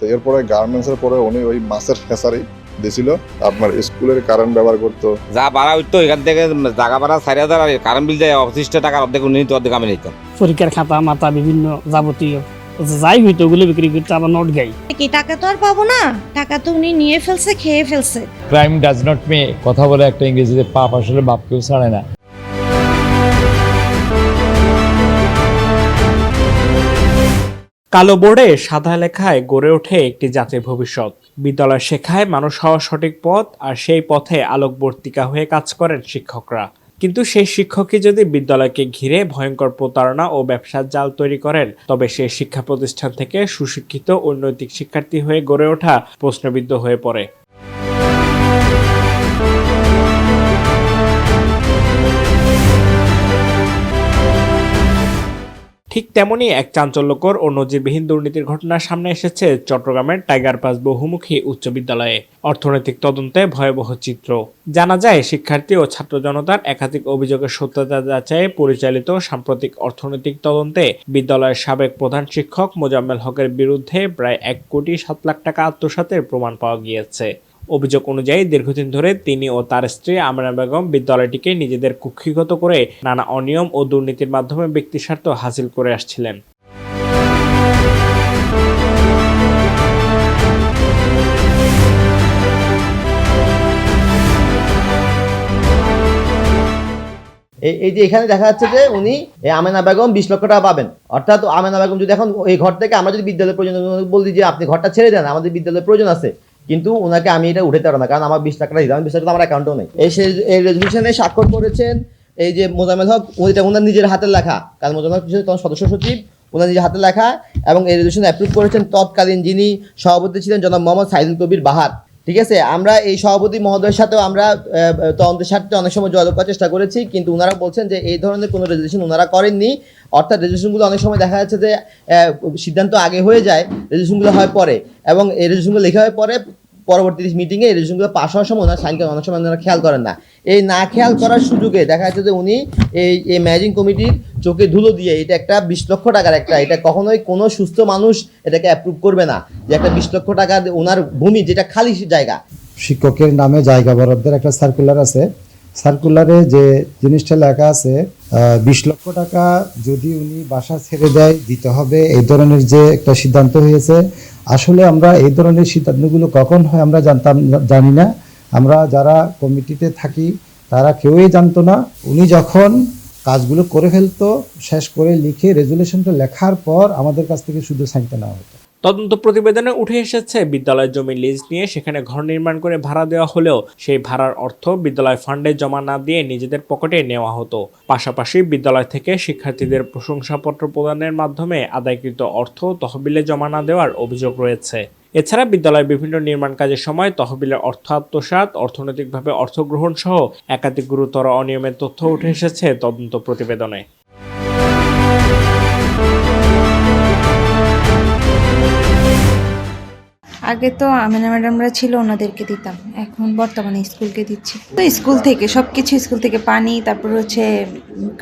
তো এরপরে গার্মেন্টসের পরে উনি ওই মাছের ফেসারি দিছিল। আপনার স্কুলের কারেন্ট ব্যবহার করতো। যা ভাড়া উঠতো এখান থেকে জায়গা ভাড়া চারি হাজার আর কারেন্ট বিল যায় অবশিষ্ট টাকা অর্ধেক উনি নিত অর্ধেক আমি নিতাম। পরীক্ষার খাতা মাতা বিভিন্ন যাবতীয়। যাই হইতো ওগুলো বিক্রি করতে আবার নোট গাই। কি টাকা তো আর পাবো না? টাকা তো উনি নিয়ে ফেলছে খেয়ে ফেলছে। ক্রাইম ডাজ নট মে কথা বলে একটা ইংরেজিতে পাপ আসলে বাপ কেউ ছাড়ে না। কালো বোর্ডে সাদা লেখায় গড়ে ওঠে একটি জাতির ভবিষ্যৎ। বিদ্যালয় শেখায় মানুষ হওয়া সঠিক পথ, আর সেই পথে আলোকবর্তিকা হয়ে কাজ করেন শিক্ষকরা। কিন্তু সেই শিক্ষকই যদি বিদ্যালয়কে ঘিরে ভয়ঙ্কর প্রতারণা ও ব্যবসার জাল তৈরি করেন, তবে সেই শিক্ষা প্রতিষ্ঠান থেকে সুশিক্ষিত ও নৈতিক শিক্ষার্থী হয়ে গড়ে ওঠা প্রশ্নবিদ্ধ হয়ে পড়ে। ঠিক তেমনই এক চাঞ্চল্যকর ও নজিরবিহীন দুর্নীতির ঘটনা সামনে এসেছে চট্টগ্রামের টাইগার পাস বহুমুখী উচ্চ বিদ্যালয়ে। অর্থনৈতিক তদন্তে ভয়াবহ চিত্র। জানা যায়, শিক্ষার্থী ও ছাত্র জনতার একাধিক অভিযোগের সত্যতা যাচাইয়ে পরিচালিত সাম্প্রতিক অর্থনৈতিক তদন্তে বিদ্যালয়ের সাবেক প্রধান শিক্ষক মোজাম্মেল হকের বিরুদ্ধে প্রায় এক কোটি সাত লাখ টাকা আত্মসাতের প্রমাণ পাওয়া গিয়েছে। অভিযোগ অনুযায়ী দীর্ঘদিন ধরে তিনি ও তার স্ত্রী আমিনা বেগম বিদ্যালয়টিকে নিজেদের কুক্ষিগত করে নানা অনিয়ম ও দুর্নীতির মাধ্যমে ব্যক্তিস্বার্থ হাসিল করে আসছিলেন। এই যে এখানে দেখা যাচ্ছে যে উনি আমেনা বেগম বিশ লক্ষ টাকা পাবেন। অর্থাৎ আমেনা বেগম যদি এখন এই ঘর থেকে আমরা যদি বিদ্যালয়ের প্রয়োজন, বলি যে আপনি ঘরটা ছেড়ে দেন, আমাদের বিদ্যালয়ের প্রয়োজন আছে। কিন্তু ওনাকে আমি এটা উঠাতে পারব না, কারণ আমার বিশ টাকা দিতে আমি বিশ আমার অ্যাকাউন্টও নেই। এই এই রেজলিউশনে স্বাক্ষর করেছেন এই যে মোজামেল হক এটা ওনার নিজের হাতের লেখা। কারণ মোজামেল হক তখন সদস্য সচিব ওনার নিজের হাতে লেখা এবং এই রেজলিউশন অ্যাপ্রুভ করেছেন তৎকালীন যিনি সভাপতি ছিলেন জনাব মোহাম্মদ সাইদুল কবির বাহার। ঠিক আছে? আমরা এই সভাপতি মহোদয়ের সাথেও আমরা তদন্তের স্বার্থে অনেক সময় যোগাযোগ করার চেষ্টা করেছি, কিন্তু ওনারা বলছেন যে এই ধরনের কোনো রেজলিউশন ওনারা করেননি। অর্থাৎ রেজলিউশনগুলো অনেক সময় দেখা যাচ্ছে যে সিদ্ধান্ত আগে হয়ে যায় রেজলিউশনগুলো হয় পরে। এবং এই রেজলিউশনগুলো লেখা হয় পরে পরবর্তী মিটিংয়ে এই রেজলিউশনগুলো পাস হওয়ার সময় ওনারা সাইন করেন অনেক সময় ওনারা খেয়াল করেন না। এই না খেয়াল করার সুযোগে দেখা যাচ্ছে যে উনি এই এই ম্যাজিং কমিটির চোখে ধুলো দিয়ে এটা একটা বিশ লক্ষ টাকার একটা, এটা কখনোই কোনো সুস্থ মানুষ এটাকে অ্যাপ্রুভ করবে না। যে একটা বিশ লক্ষ টাকা ওনার ভূমি যেটা খালি জায়গা। শিক্ষকের নামে জায়গা বরাদ্দের একটা সার্কুলার আছে। সার্কুলারে যে জিনিসটা লেখা আছে বিশ লক্ষ টাকা যদি উনি বাসা ছেড়ে দেয়, দিতে হবে। এই ধরনের যে একটা সিদ্ধান্ত হয়েছে আসলে আমরা এই ধরনের সিদ্ধান্তগুলো কখন হয় আমরা জানতাম জানি না। আমরা যারা কমিটিতে থাকি, তারা কেউই জানতো না। উনি যখন কাজগুলো করে ফেলতো, শেষ করে লিখে রেজুলেশনটা লেখার পর আমাদের কাছ থেকে শুধু সাইনটা নেওয়া হতো। তদন্ত প্রতিবেদনে উঠে এসেছে, বিদ্যালয়ের জমি লিজ নিয়ে সেখানে ঘর নির্মাণ করে ভাড়া দেওয়া হলেও সেই ভাড়ার অর্থ বিদ্যালয় ফান্ডে জমা না দিয়ে নিজেদের পকেটে নেওয়া হতো। পাশাপাশি বিদ্যালয় থেকে শিক্ষার্থীদের প্রশংসাপত্র প্রদানের মাধ্যমে আদায়কৃত অর্থ তহবিলে জমা না দেওয়ার অভিযোগ রয়েছে। এছাড়া বিদ্যালয়ের বিভিন্ন নির্মাণ কাজের সময় তহবিলের অর্থ আত্মসাৎ, অর্থনৈতিকভাবে অর্থ গ্রহণ সহ একাধিক গুরুতর অনিয়মের তথ্য উঠে এসেছে তদন্ত প্রতিবেদনে। আগে তো আমিনা ম্যাডামরা ছিল ওনাদেরকে দিতাম। এখন বর্তমানে স্কুলকে দিচ্ছি। তো স্কুল থেকে সব কিছু স্কুল থেকে পানি তারপর হচ্ছে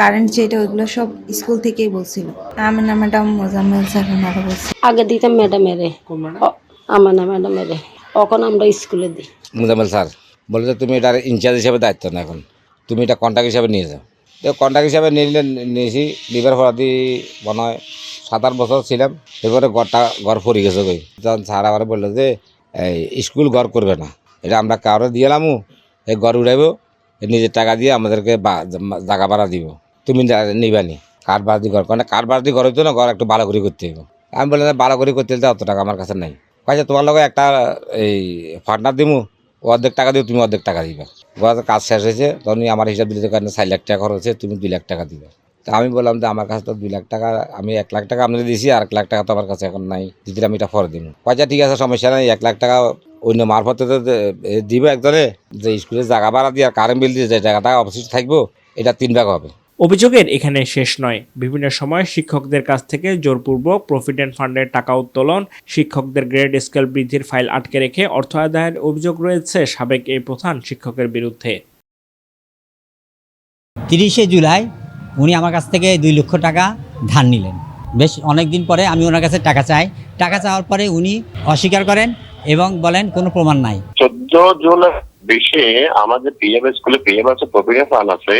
কারেন্ট যেটা ওইগুলো সব স্কুল থেকেই বলছিল। আমিনা ম্যাডাম মোজাম্মেল স্যার ওনারা বলছিল আগে দিতাম ম্যাডামেরে। আমার না ম্যাডামেরে। এখন আমরা স্কুলে দিই। মুজাম্মেল স্যার বলে তুমি এটার ইনচার্জ হিসাবে দায়িত্ব না এখন। তুমি এটা কন্ট্যাক্ট হিসাবে নিয়ে যাও। তো কন্ট্যাক্ট হিসাবে নিলে নিয়েছি লিভার ফরাদি মনে হয় সাত আট বছর ছিলাম, এরপরে ঘরটা, ঘর ফরি গেছে গই তখন স্যার আবার বলল যে, এই, স্কুল ঘর করবে না, এটা আমরা কারও দিয়েলামও এই ঘর উড়াইব নিজের টাকা দিয়ে আমাদেরকে জায়গা ভাড়া দিব, তুমি নিবানি কাঠ দিয়ে ঘর কারণ কাঠ দিয়ে ঘর হইতো না, ঘর একটু ভালো করে করতে হবে আমি বললাম ভালো করে করতে হলে অত টাকা আমার কাছে নাই। কাছে তোমার লগে একটা, এই পার্টনার দিমু, অর্ধেক টাকা দিও, তুমি অর্ধেক টাকা দিবা। ঘর কাজ শেষ হয়েছে তখন আমার হিসাব দিতে কারণে চার লাখ টাকা খরচ হয়েছে, তুমি দুই লাখ টাকা দিবা। তা আমি বললাম যে আমার কাছে তো দুই লাখ টাকা আমি এক লাখ টাকা আপনাদের দিয়েছি আর এক লাখ টাকা তো আমার কাছে এখন নাই। দিদি আমি এটা পরে দিব পয়সা ঠিক আছে সমস্যা নাই এক লাখ টাকা অন্য মারফতে তো দিব একজনে। যে স্কুলের জায়গা ভাড়া দিয়ে আর কারেন্ট বিল দিয়ে যে টাকাটা অবশিষ্ট থাকব এটা তিন ভাগ হবে। অভিযোগের এখানে শেষ নয়। বিভিন্ন সময় শিক্ষকদের কাছ থেকে জোরপূর্বক প্রভিডেন্ট ফান্ডের টাকা উত্তোলন শিক্ষকদের গ্রেড স্কেল বৃদ্ধির ফাইল আটকে রেখে অর্থ আদায়ের অভিযোগ রয়েছে সাবেক এই প্রধান শিক্ষকের বিরুদ্ধে। তিরিশে জুলাই উনি আমার কাছ থেকে দুই লক্ষ টাকা ধার নিলেন। বেশ অনেক দিন পরে আমি ওনার কাছে টাকা চাই। টাকা চাওয়ার পরে উনি অস্বীকার করেন এবং বলেন, কোনো প্রমাণ নাই। চোদ্দ জুন বিশে আমাদের পিএম স্কুলে পিএম আছে প্রক্রিয়া ফান্ড আছে।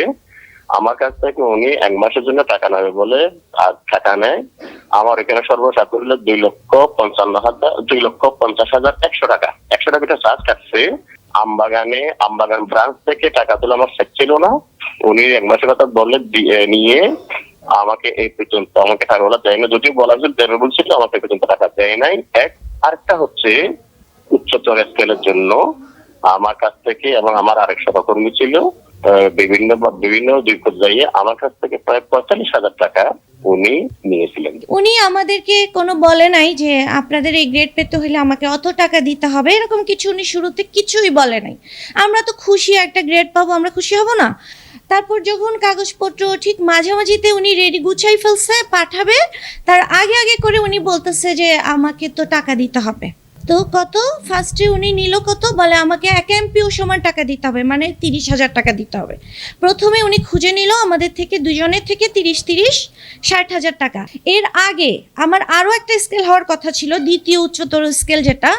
আমার কাছ থেকে উনি এক মাসের জন্য টাকা নেবে বলে আর টাকা নেয়। আমার এখানে সর্বসাক হলো দুই লক্ষ পঞ্চান্ন হাজার, দুই লক্ষ পঞ্চাশ হাজার একশো টাকা। একশো টাকাটা চার্জ কাটছে। আমবাগানে, আমবাগান ব্রাঞ্চ থেকে টাকা তুলে আমার সেট ছিল না। উনি এক মাসের কথা বলে নিয়ে আমাকে এই পর্যন্ত আমাকে টাকাগুলো দেয় না যদিও বলা হয়েছিল দেবে বলছিল, আমাকে পর্যন্ত টাকা দেয় নাই। এক, আরেকটা হচ্ছে উচ্চতর স্কেলের জন্য আমার কাছ থেকে এবং আমার আরেক সহকর্মী ছিল বিভিন্ন বিভিন্ন দুই পর্যায়ে আমার কাছ থেকে প্রায় পঁয়তাল্লিশ হাজার টাকা উনি নিয়েছিলেন। উনি আমাদেরকে কোনো বলে নাই যে আপনাদের এই গ্রেড পেতে হলে আমাকে অত টাকা দিতে হবে, এরকম কিছু উনি শুরুতে কিছুই বলে নাই। আমরা তো খুশি, একটা গ্রেড পাবো, আমরা খুশি হব না। তারপর যখন কাগজপত্র ঠিক মাঝামাঝিতে উনি রেডি গুছাই ফেলছে, পাঠাবে, তার আগে আগে করে উনি বলতেছে যে আমাকে তো টাকা দিতে হবে। তো কত? ফার্স্টে উনি নিল কত? বলে আমাকে এক এমপিও সমান টাকা দিতে হবে মানে তিরিশ হাজার টাকা দিতে হবে। প্রথমে উনি খুঁজে নিল আমাদের থেকে দুজনের থেকে তিরিশ তিরিশ, ষাট হাজার টাকা। এর আগে আমার আরও একটা স্কেল হওয়ার কথা ছিল, দ্বিতীয় উচ্চতর স্কেল যেটা,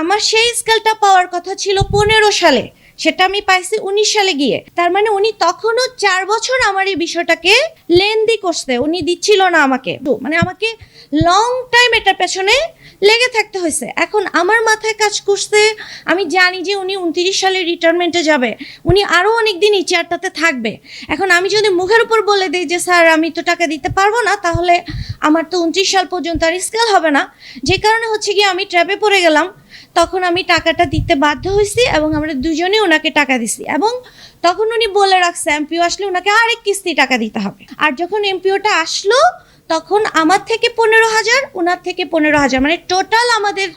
আমার সেই স্কেলটা পাওয়ার কথা ছিল পনেরো সালে। সেটা আমি পাইছি উনিশ সালে গিয়ে। তার মানে উনি তখনও চার বছর আমার এই বিষয়টাকে লেন্দি করছে, উনি দিচ্ছিল না আমাকে। মানে আমাকে লং টাইম এটার পেছনে লেগে থাকতে হয়েছে। এখন আমার মাথায় কাজ করছে, আমি জানি যে উনি উনত্রিশ সালে রিটায়ারমেন্টে যাবে। উনি আরও অনেক দিন এই চেয়ারটাতে থাকবে। এখন আমি যদি মুখের উপর বলে দিই যে, স্যার, আমি তো টাকা দিতে পারব না, তাহলে আমার তো উনত্রিশ সাল পর্যন্ত আর স্কেল হবে না। যে কারণে হচ্ছে কি আমি ট্র্যাপে পড়ে গেলাম। তখন আমি টাকাটা দিতে বাধ্য হয়েছি এবং আমরা দুজনে ওনাকে টাকা দিছি এবং তখন উনি বলে রাখছে, এমপিও আসলে ওনাকে আরেক কিস্তি টাকা দিতে হবে। আর যখন এমপিওটা আসলো তখন আমার থেকে পনেরো হাজার ওনার থেকে পনেরো হাজার। মানে টোটাল আমাদের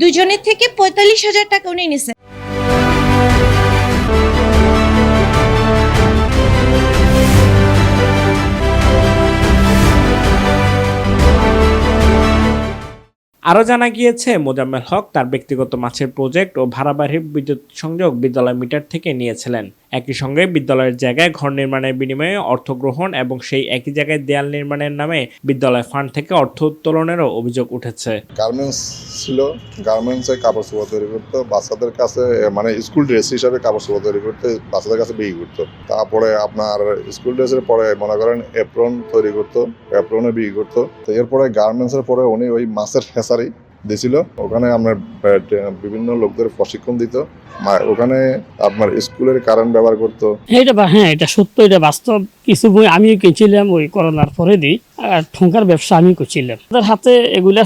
দুজনের থেকে পঁয়তাল্লিশ হাজার টাকা উনি নিছে আরও জানা গিয়েছে, মোজাম্মেল হক তার ব্যক্তিগত মাছের প্রজেক্ট ও ভাড়াবাড়ির বিদ্যুৎ সংযোগ বিদ্যালয় মিটার থেকে নিয়েছিলেন। একই সঙ্গে বিদ্যালয়ের জায়গায় ঘর নির্মাণের বিনিময়ে অর্থ গ্রহণ এবং সেই একই জায়গায় দেয়াল নির্মাণের নামে বিদ্যালয় ফান্ড থেকে অর্থ উত্তোলনেরও অভিযোগ উঠেছে। গার্মেন্টস ছিল, গার্মেন্টসে কাপড় চোপড় তৈরি করতো, বাচ্চাদের কাছে মানে স্কুল ড্রেস হিসাবে কাপড় চোপড় তৈরি করতে বাচ্চাদের কাছে বিক্রি করতো। তারপরে আপনার স্কুল ড্রেসের পরে, মনে করেন এপ্রন তৈরি করতো এপ্রনে বিক্রি করতো। তো এরপরে গার্মেন্টসের পরে উনি ওই মাছের ফেসারি দিছিল। ওখানে আহ, বিভিন্ন লোকদের প্রশিক্ষণ দিত। ওখানে আপনার স্কুলের কারেন্ট ব্যবহার করতো। এটা হ্যাঁ এটা সত্য এটা বাস্তব। কিছু বই আমিও কিনছিলাম ওই করোনার পরে দিই। আর ঠোঙ্কার ব্যবসা আমি করছিলাম। তাদের হাতে এগুলা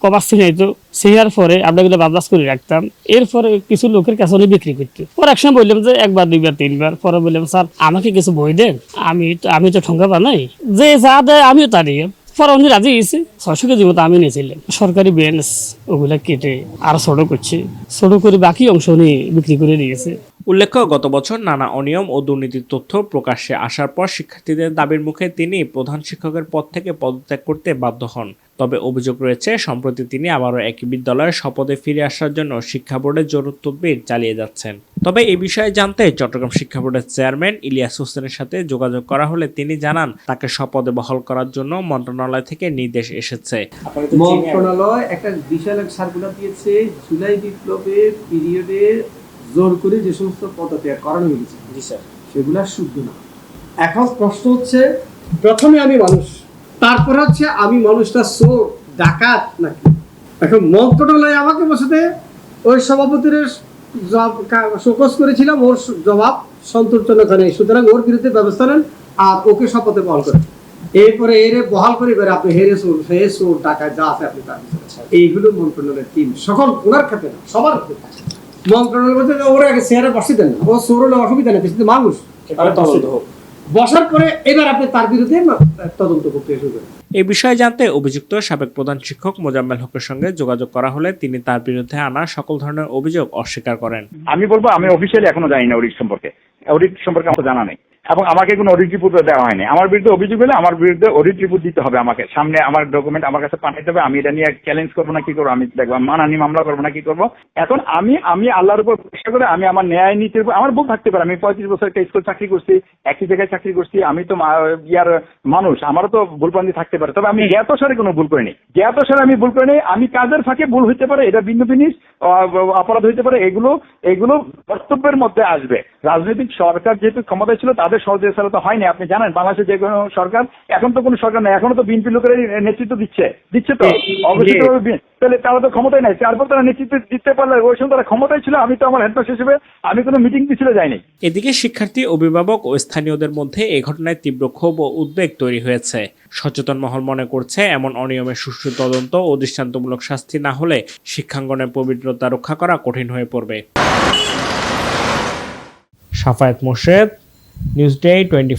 কবার ছিনাইতো সিনার পরে আমরা এগুলো বাবলাস করে রাখতাম। এরপরে কিছু লোকের কাছে উনি বিক্রি করতো। পরে একসময় বললাম যে একবার দুইবার তিনবার। পরে বললাম স্যার আমাকে কিছু বই দেন। আমি তো আমি তো ঠোঙ্কা বানাই। যে যা দেয় আমিও তা দিই। পরে রাজি গেছে ছয়শো কেজি আমি নিয়েছিলাম সরকারি বেঞ্চ ওগুলা কেটে আর ছোট করছে। ছোট করে বাকি অংশ উনি বিক্রি করে দিয়েছে। উল্লেখ্য, গত বছর নানা অনিয়ম ও দুর্নীতির তথ্য প্রকাশ্যে আসার পর শিক্ষার্থীদের দাবির মুখে তিনি প্রধান শিক্ষকের পদ থেকে পদত্যাগ করতে বাধ্য হন। তবে অভিযোগ রয়েছে সম্প্রতি তিনি আবারও একই বিদ্যালয়ের শপথে ফিরে আসার জন্য শিক্ষা বোর্ডের জরুর তদবির চালিয়ে যাচ্ছেন। তবে এই বিষয়ে জানতে চট্টগ্রাম শিক্ষা বোর্ডের চেয়ারম্যান ইলিয়াস হোসেনের সাথে যোগাযোগ করা হলে তিনি জানান তাকে শপথে বহাল করার জন্য মন্ত্রণালয় থেকে নির্দেশ এসেছে। মন্ত্রণালয় একটা বিশাল এক সার্কুলার দিয়েছে জুলাই বিপ্লবের পিরিয়ডে জোর করে যে সমস্ত পদত্যাগ করানো হয়েছে। সেগুলা শুদ্ধ না। এখন প্রশ্ন হচ্ছে প্রথমে আমি মানুষ তারপরে হচ্ছে আমি মানুষটা চোর ডাকাত নাকি? এখন মন্ত্রণালয় আমাকে বসাতে ওই সভাপতির শোকস করেছিলাম, ওর জবাব সন্তোষজনক হয় নাই। সুতরাং ওর বিরুদ্ধে ব্যবস্থা নেন আর ওকে শপথে বহাল করেন। এরপরে এরে বহাল করে এবারে আপনি হেরে সোর হে সোর টাকা যা আছে আপনি তার। এইগুলো মন্ত্রণালয়ের টিম সকল ওনার ক্ষেত্রে না, সবার ক্ষেত্রে। মন্ত্রণালয় বলতে যে, ওরা আগে চেয়ারে বসে দেন ও সোর অসুবিধা নেই কিন্তু মানুষ। বসার পরে এবার আপনি তার বিরুদ্ধে তদন্ত প্রক্রিয়া শুরু করেন। এ বিষয়ে জানতে অভিযুক্ত সাবেক প্রধান শিক্ষক মোজাম্মেল হকের সঙ্গে যোগাযোগ করা হলে তিনি তার বিরুদ্ধে আনা সকল ধরনের অভিযোগ অস্বীকার করেন। আমি বলব আমি অফিসিয়ালি এখনও জানি না অডিট সম্পর্কে। অডিট সম্পর্কে আমার জানা নেই। এবং আমাকে কোনো অডিট রিপোর্ট দেওয়া হয়নি। আমার বিরুদ্ধে অভিযোগ হলে আমার বিরুদ্ধে অডিট রিপোর্ট দিতে হবে আমাকে। সামনে আমার ডকুমেন্ট আমার কাছে পাঠাতে হবে। আমি এটা নিয়ে চ্যালেঞ্জ করব না, কি করব? আমি দেখব মানানি মামলা করব না, কি করব? এখন আমি আমি আল্লাহর উপর ভরসা করে আমি আমার ন্যায় নীতির উপর আমার ভুল থাকতে পারে। আমি পঁয়ত্রিশ বছর একটা স্কুল চাকরি করছি, একই জায়গায় চাকরি করছি, আমি তো ইয়ার মানুষ, আমারও তো ভুলপ্রান্তি থাকতে পারে। তবে আমি জ্ঞাত সারে কোনো ভুল করিনি। জ্ঞাত সারে আমি ভুল করিনি। আমি কাজের ফাঁকে ভুল হইতে পারে, এটা ভিন্ন জিনিস অপরাধ হইতে পারে, এগুলো এগুলো বক্তব্যের মধ্যে আসবে। রাজনৈতিক সরকার যেহেতু ক্ষমতায় ছিল তাদের সহযোগিতা হয়নি। আপনি জানেন বাংলাদেশে যে কোনো সরকার এখন তো কোনো সরকার নেই। এখনও তো বিএনপি লোকের নেতৃত্ব দিচ্ছে। দিচ্ছে তো? অবশ্যই তাহলে তারা তো ক্ষমতায় নাই। তারপর তারা নেতৃত্ব দিতে পারলে ওই সময় তারা ক্ষমতায় ছিল। আমি তো আমার হেডমাস্টার হিসেবে আমি কোনো মিটিং পিছলে যাইনি। এদিকে শিক্ষার্থী অভিভাবক ও স্থানীয়দের মধ্যে এই ঘটনায় তীব্র ক্ষোভ ও উদ্বেগ তৈরি হয়েছে। সচেতন মহল মনে করছে এমন অনিয়মের সুষ্ঠু তদন্ত ও দৃষ্টান্তমূলক শাস্তি না হলে শিক্ষাঙ্গনের পবিত্রতা রক্ষা করা কঠিন হয়ে পড়বে। Safayet Morshed news day twenty